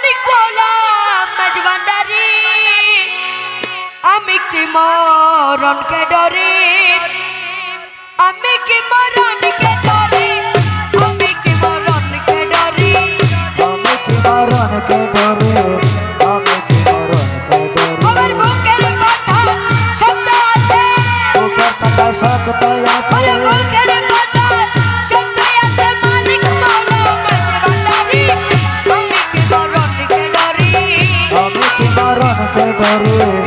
মালিক বলাম মেজবান দারি আমি কি মরণ কে ডরি? আমি কি মরণ কে ডরি? আমি কি মরণ কে ডরি? আমি কি মরণকে ডরি? আমি কি মরণকে ডরি? আমার বুকের কথা সত্য আছে। বুকের কথা শক্ত আছে। মরণকে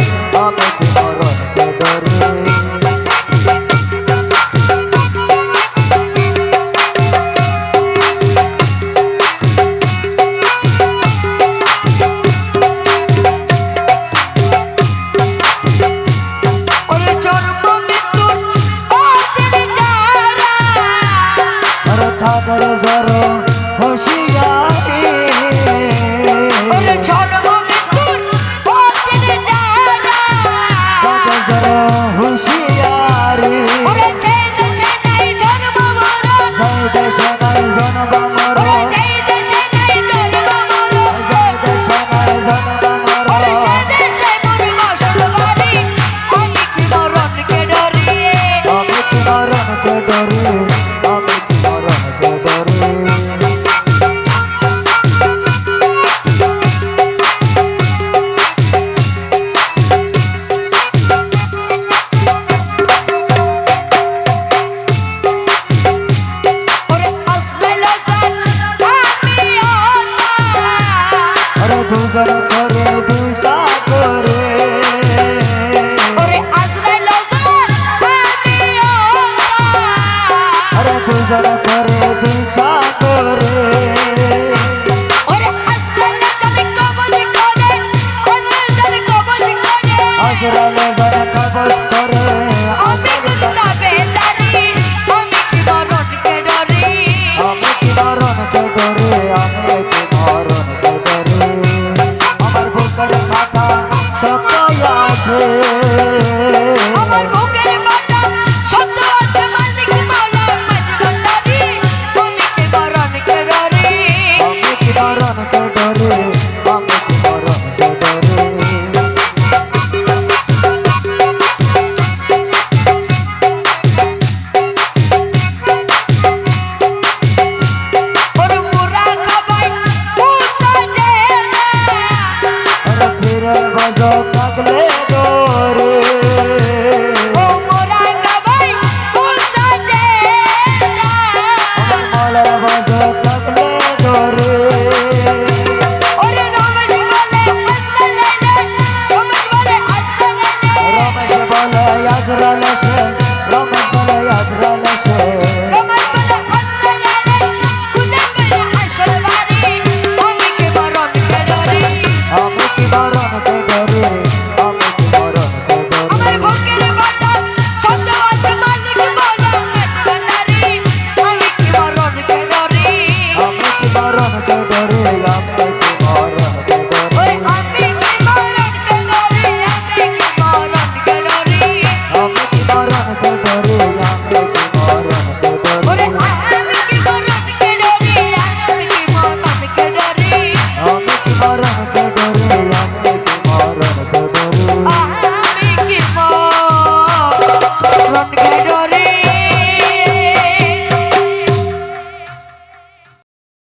you. নজর করো দিশা করে। নজরা নজরা কবজ করে আমি গুদা বেদারি আমি কি মরণ কে ডরে। আমি কি মরণ কে ডরে আমি কি মরণ কে ডরে। আমার বুকের কথা সত্য আছে। আমার বুক